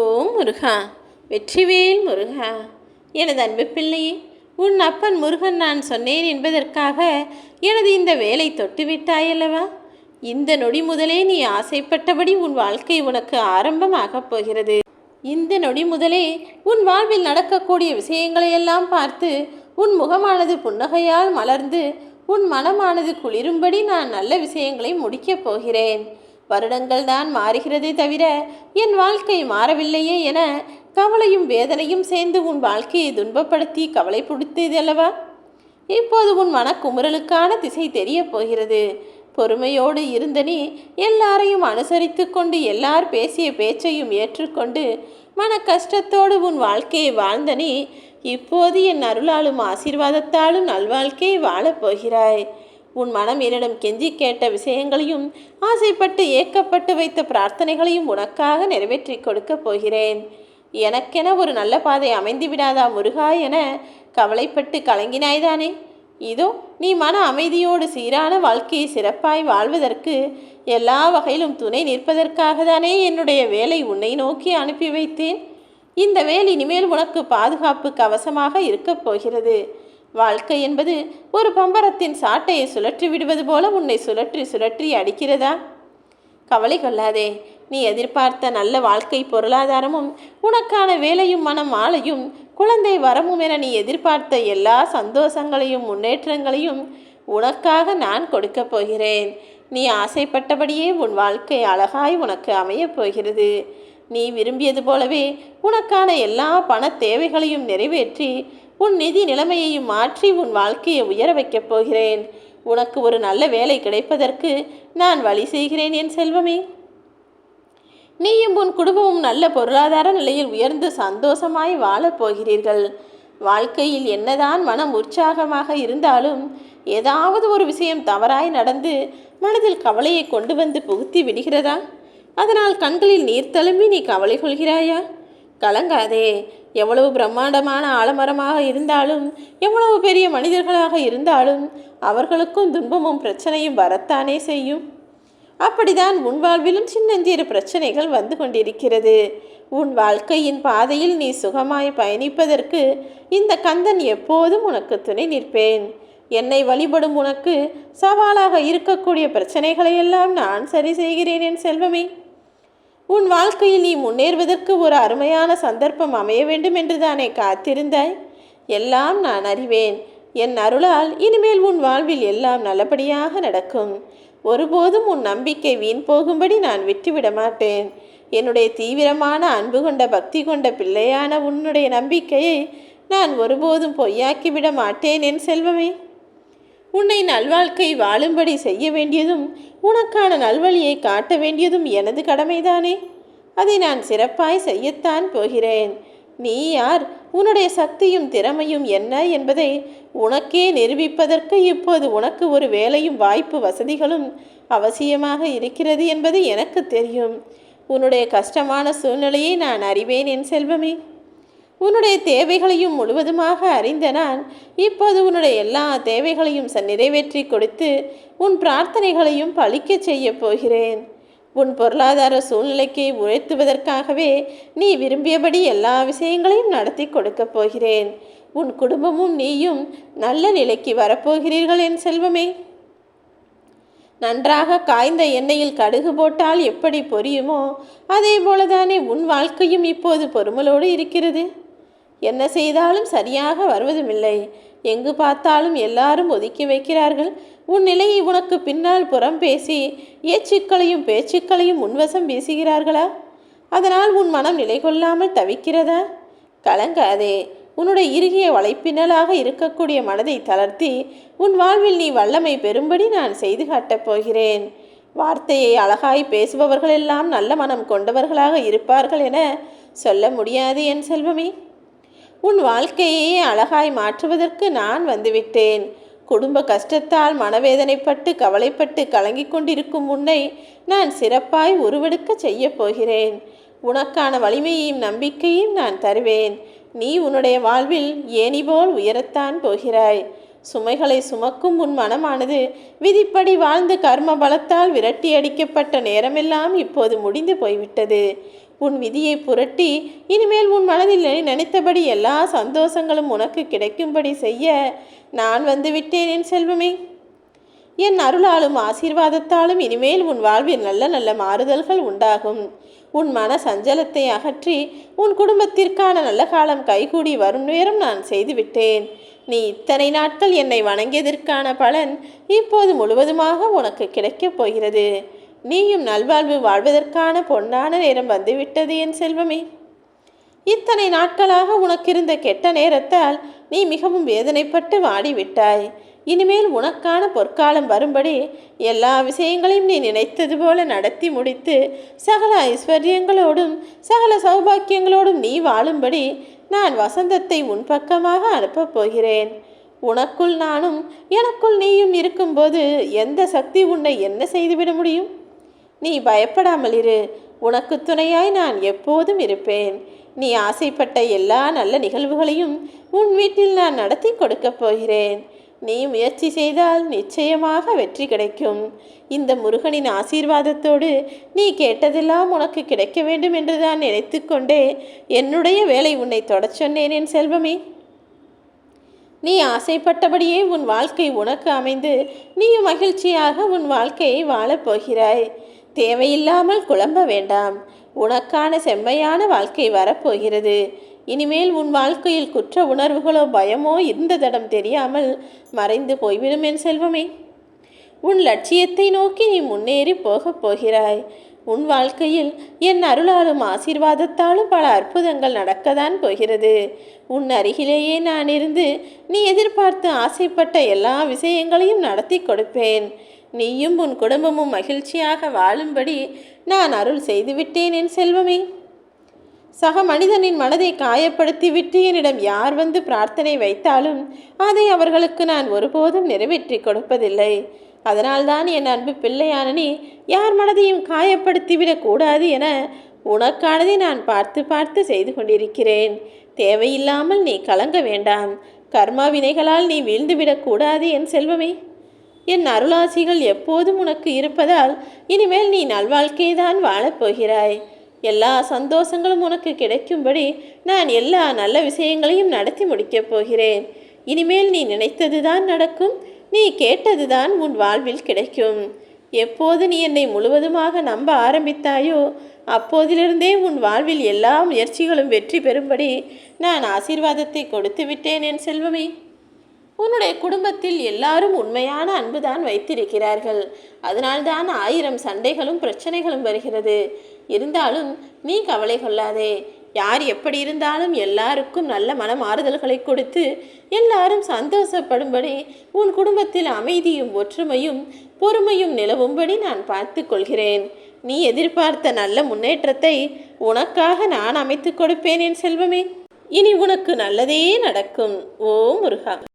ஓ முருகா வெற்றிவேல் முருகா. எனது அன்பு பிள்ளையே உன் அப்பன் முருகன் நான் சொன்னேன் என்பதற்காக எனது இந்த வேலை தொட்டுவிட்டாயல்லவா? இந்த நொடி முதலே நீ ஆசைப்பட்டபடி உன் வாழ்க்கை உனக்கு ஆரம்பமாகப் போகிறது. இந்த நொடி முதலே உன் வாழ்வில் நடக்கக்கூடிய விஷயங்களையெல்லாம் பார்த்து உன் முகமானது புன்னகையால் மலர்ந்து உன் மனமானது குளிரும்படி நான் நல்ல விஷயங்களை முடிக்கப் போகிறேன். வருடங்கள் தான் மாறுகிறதே தவிர என் வாழ்க்கை மாறவில்லையே என கவலையும் வேதனையும் சேர்ந்து உன் வாழ்க்கையை துன்பப்படுத்தி கவலை அல்லவா? இப்போது உன் மனக்குமுறலுக்கான திசை தெரியப் போகிறது. பொறுமையோடு இருந்த நீ எல்லாரையும் அனுசரித்து கொண்டு எல்லார் பேசிய பேச்சையும் ஏற்றுக்கொண்டு மன கஷ்டத்தோடு உன் வாழ்க்கையை வாழ்ந்த நீ இப்போது என் அருளாலும் ஆசீர்வாதத்தாலும் நல்வாழ்க்கையை வாழப்போகிறாய் போகிறாய். உன் மனம் என்னிடம் கெஞ்சி கேட்ட விஷயங்களையும் ஆசைப்பட்டு ஏக்கப்பட்டு வைத்த பிரார்த்தனைகளையும் உனக்காக நிறைவேற்றி கொடுக்கப் போகிறேன். எனக்கென ஒரு நல்ல பாதை அமைந்து விடாதா முருகா என கவலைப்பட்டு கலங்கினாய்தானே? இதோ நீ மன அமைதியோடு சீரான வாழ்க்கையை சிறப்பாய் வாழ்வதற்கு எல்லா வகையிலும் துணை நிற்பதற்காக தானே என்னுடைய வேலை உன்னை நோக்கி அனுப்பி வைத்தேன். இந்த வேல் இனிமேல் உனக்கு பாதுகாப்பு கவசமாக இருக்கப் போகிறது. வாழ்க்கை என்பது ஒரு பம்பரத்தின் சாட்டையை சுழற்றி விடுவது போல உன்னை சுழற்றி சுழற்றி அடிக்கிறதா? கவலை கொள்ளாதே. நீ எதிர்பார்த்த நல்ல வாழ்க்கை பொருளாதாரமும் உனக்கான வேலையும் மனம் ஆலையும் குழந்தை வரமும் என நீ எதிர்பார்த்த எல்லா சந்தோஷங்களையும் முன்னேற்றங்களையும் உனக்காக நான் கொடுக்கப் போகிறேன். நீ ஆசைப்பட்டபடியே உன் வாழ்க்கை அழகாய் உனக்கு அமையப் போகிறது. நீ விரும்பியது போலவே உனக்கான எல்லா பண தேவைகளையும் நிறைவேற்றி உன் நிதி நிலைமையையும் மாற்றி உன் வாழ்க்கையை உயர வைக்கப் போகிறேன். உனக்கு ஒரு நல்ல வேலை கிடைப்பதற்கு நான் வழி செய்கிறேன் என் செல்வமே. நீயும் உன் குடும்பமும் நல்ல பொருளாதார நிலையில் உயர்ந்து சந்தோஷமாய் வாழப் போகிறீர்கள். வாழ்க்கையில் என்னதான் மனம் உற்சாகமாக இருந்தாலும் ஏதாவது ஒரு விஷயம் தவறாய் நடந்து மனதில் கவலையை கொண்டு வந்து புகுத்தி விடுகிறதா? அதனால் கண்களில் நீர் தழும்பி நீ கவலை கொள்கிறாயா? கலங்காதே. எவ்வளவு பிரம்மாண்டமான ஆலமரமாக இருந்தாலும் எவ்வளவு பெரிய மனிதர்களாக இருந்தாலும் அவர்களுக்கும் துன்பமும் பிரச்சனையும் வரத்தானே செய்யும். அப்படிதான் உன் வாழ்விலும் சின்னஞ்சிறு பிரச்சனைகள் வந்து கொண்டிருக்கிறது. உன் வாழ்க்கையின் பாதையில் நீ சுகமாய் பயணிப்பதற்கு இந்த கந்தன் எப்போதும் உனக்கு துணை நிற்பேன். என்னை வழிபடும் உனக்கு சவாலாக இருக்கக்கூடிய பிரச்சனைகளையெல்லாம் நான் சரி செய்கிறேன் என் செல்வமே. உன் வாழ்க்கையில் நீ முன்னேறுவதற்கு ஒரு அருமையான சந்தர்ப்பம் அமைய வேண்டும் என்று தானே காத்திருந்தாய்? எல்லாம் நான் அறிவேன். என் அருளால் இனிமேல் உன் வாழ்வில் எல்லாம் நல்லபடியாக நடக்கும். ஒருபோதும் உன் நம்பிக்கை வீண் போகும்படி நான் விட்டுவிட மாட்டேன். என்னுடைய தீவிரமான அன்பு கொண்ட பக்தி கொண்ட பிள்ளையான உன்னுடைய நம்பிக்கையை நான் ஒருபோதும் பொய்யாக்கிவிட மாட்டேன் என் செல்வமே. உன்னை நல்வாழ்க்கை வாழும்படி செய்ய வேண்டியதும் உனக்கான நல்வழியை காட்ட வேண்டியதும் எனது கடமைதானே? அதை நான் சிறப்பாய் செய்யத்தான் போகிறேன். நீ யார்? உன்னுடைய சக்தியும் திறமையும் என்ன என்பதை உனக்கே நிரூபிப்பதற்கு இப்போது உனக்கு ஒரு வேலையும் வாய்ப்பு வசதிகளும் அவசியமாக இருக்கிறது என்பது எனக்கு தெரியும். உன்னுடைய கஷ்டமான சூழ்நிலையை நான் அறிவேன் என் செல்வமே. உன்னுடைய தேவைகளையும் முழுவதுமாக அறிந்த நான் இப்போது உன்னுடைய எல்லா தேவைகளையும் ச நிறைவேற்றி கொடுத்து உன் பிரார்த்தனைகளையும் பழிக்கச் செய்யப் போகிறேன். உன் பொருளாதார சூழ்நிலைக்கு உயர்த்துவதற்காகவே நீ விரும்பியபடி எல்லா விஷயங்களையும் நடத்தி கொடுக்கப் போகிறேன். உன் குடும்பமும் நீயும் நல்ல நிலைக்கு வரப்போகிறீர்கள் என் செல்வமே. நன்றாக காய்ந்த எண்ணெயில் கடுகு போட்டால் எப்படி பொரியுமோ அதே போலதானே உன் வாழ்க்கையும் இப்போது பொறுமலோடு இருக்கிறது. என்ன செய்தாலும் சரியாக வருவதுமில்லை. எங்கு பார்த்தாலும் எல்லாரும் ஒதுக்கி வைக்கிறார்கள். உன் நிலையை உனக்கு பின்னால் புறம் பேசி ஏச்சுக்களையும் பேச்சுக்களையும் முன்வசம் வீசுகிறார்களா? அதனால் உன் மனம் நிலை கொள்ளாமல் தவிக்கிறதா? கலங்காதே. உன்னுடைய இறுகிய வலைப்பின்னலாக இருக்கக்கூடிய மனதை தளர்த்தி உன் வாழ்வில் நீ வல்லமை பெறும்படி நான் செய்து காட்டப் போகிறேன். வார்த்தையை அழகாய் பேசுபவர்களெல்லாம் நல்ல மனம் கொண்டவர்களாக இருப்பார்கள் என சொல்ல முடியாது என் செல்வமே. உன் வாழ்க்கையை அழகாய் மாற்றுவதற்கு நான் வந்துவிட்டேன். குடும்ப கஷ்டத்தால் மனவேதனைப்பட்டு கவலைப்பட்டு கலங்கிக் கொண்டிருக்கும் உன்னை நான் சிறப்பாய் உருவெடுக்க செய்யப் போகிறேன். உனக்கான வலிமையையும் நம்பிக்கையும் நான் தருவேன். நீ உன்னுடைய வாழ்வில் ஏனி போல் உயரத்தான் போகிறாய். சுமைகளை சுமக்கும் உன் மனமானது. விதிப்படி வாழ்ந்து கர்ம பலத்தால் விரட்டி அடிக்கப்பட்ட நேரமெல்லாம் இப்போது முடிந்து போய்விட்டது. உன் விதியை புரட்டி இனிமேல் உன் மனதில் நினைத்தபடி எல்லா சந்தோஷங்களும் உனக்கு கிடைக்கும்படி செய்ய நான் வந்து விட்டேன் என் செல்வமே. என் அருளாலும் ஆசீர்வாதத்தாலும் இனிமேல் உன் வாழ்வில் நல்ல நல்ல மாறுதல்கள் உண்டாகும். உன் மன சஞ்சலத்தை அகற்றி உன் குடும்பத்திற்கான நல்ல காலம் கைகூடி வரும் நேரம் நான் செய்துவிட்டேன் நீ இத்தனை நாட்கள் என்னை வணங்கியதற்கான பலன் இப்போது முழுவதுமாக உனக்கு கிடைக்கப் போகிறது. நீயும் நல்வாழ்வு வாழ்வதற்கான பொன்னான நேரம் வந்துவிட்டது என் செல்வமே. இத்தனை நாட்களாக உனக்கு இருந்த கெட்ட நேரத்தால் நீ மிகவும் வேதனைப்பட்டு வாடிவிட்டாய். இனிமேல் உனக்கான பொற்காலம் வரும்படி எல்லா விஷயங்களையும் நீ நினைத்தது போல நடத்தி முடித்து சகல ஐஸ்வர்யங்களோடும் சகல சௌபாக்கியங்களோடும் நீ வாழும்படி நான் வசந்தத்தை உன் பக்கமாக அனுப்பப் போகிறேன். உனக்குள் நானும் எனக்குள் நீயும் இருக்கும்போது எந்த சக்தி உன்னை என்ன செய்துவிட முடியும்? நீ பயப்படாமல் இரு. உனக்கு துணையாய் நான் எப்போதும் இருப்பேன். நீ ஆசைப்பட்ட எல்லா நல்ல நிகழ்வுகளையும் உன் வீட்டில் நான் நடத்தி கொடுக்கப் போகிறேன். நீ முயற்சி செய்தால் நிச்சயமாக வெற்றி கிடைக்கும். இந்த முருகனின் ஆசீர்வாதத்தோடு நீ கேட்டதெல்லாம் உனக்கு கிடைக்க வேண்டும் என்று தான் நினைத்து கொண்டே என்னுடைய வேலை உன்னை தொடச் சொன்னேன் என் செல்வமே. நீ ஆசைப்பட்டபடியே உன் வாழ்க்கை உனக்கு அமைந்து நீயும் மகிழ்ச்சியாக உன் வாழ்க்கையை வாழப் போகிறாய். தேவையில்லாமல் குழம்ப வேண்டாம். உனக்கான செம்மையான வாழ்க்கை வரப்போகிறது. இனிமேல் உன் வாழ்க்கையில் குற்ற உணர்வுகளோ பயமோ இருந்ததிடம் தெரியாமல் மறைந்து போய்விடும் என் செல்வமே. உன் லட்சியத்தை நோக்கி நீ முன்னேறி போகப் போகிறாய். உன் வாழ்க்கையில் என் அருளாலும் ஆசீர்வாதத்தாலும் பல அற்புதங்கள் நடக்கத்தான் போகிறது. உன் அருகிலேயே நான் இருந்து நீ எதிர்பார்த்து ஆசைப்பட்ட எல்லா விஷயங்களையும் நடத்தி கொடுப்பேன். நீயும் உன் குடும்பமும் மகிழ்ச்சியாக வாழும்படி நான் அருள் செய்துவிட்டேன் என் செல்வமே. சக மனிதனின் மனதை காயப்படுத்திவிட்டு என்னிடம் யார் வந்து பிரார்த்தனை வைத்தாலும் அதை அவர்களுக்கு நான் ஒருபோதும் நிறைவேற்றி கொடுப்பதில்லை. அதனால்தான் என் அன்பு பிள்ளையான நீ யார் மனதையும் காயப்படுத்திவிடக்கூடாது என உனக்கானதை நான் பார்த்து பார்த்து செய்து கொண்டிருக்கிறேன். தேவையில்லாமல் நீ கலங்க வேண்டாம். கர்மா வினைகளால் நீ வீழ்ந்துவிடக்கூடாது என் செல்வமே. என் அருளாசிகள் எப்போதும் உனக்கு இருப்பதால் இனிமேல் நீ நல்வாழ்க்கைதான் வாழப்போகிறாய். எல்லா சந்தோஷங்களும் உனக்கு கிடைக்கும்படி நான் எல்லா நல்ல விஷயங்களையும் நடத்தி முடிக்கப் போகிறேன். இனிமேல் நீ நினைத்ததுதான் நடக்கும். நீ கேட்டது தான் உன் வாழ்வில் கிடைக்கும். எப்போது நீ என்னை முழுவதுமாக நம்ப ஆரம்பித்தாயோ அப்போதிலிருந்தே உன் வாழ்வில் எல்லா முயற்சிகளும் வெற்றி பெறும்படி நான் ஆசீர்வாதத்தை கொடுத்து விட்டேன் என் செல்வமே. உன்னுடைய குடும்பத்தில் எல்லாரும் உண்மையான அன்புதான் வைத்திருக்கிறார்கள். அதனால்தான் ஆயிரம் சண்டைகளும் பிரச்சனைகளும் வருகிறது. இருந்தாலும் நீ கவலை கொள்ளாதே. யார் எப்படி இருந்தாலும் எல்லாருக்கும் நல்ல மனமாறுதல்களை கொடுத்து எல்லாரும் சந்தோஷப்படும்படி உன் குடும்பத்தில் அமைதியும் ஒற்றுமையும் பொறுமையும் நிலவும்படி நான் பார்த்து கொள்கிறேன். நீ எதிர்பார்த்த நல்ல முன்னேற்றத்தை உனக்காக நான் அமைத்து கொடுப்பேன் என் செல்வமே. இனி உனக்கு நல்லதே நடக்கும். ஓ முருகா.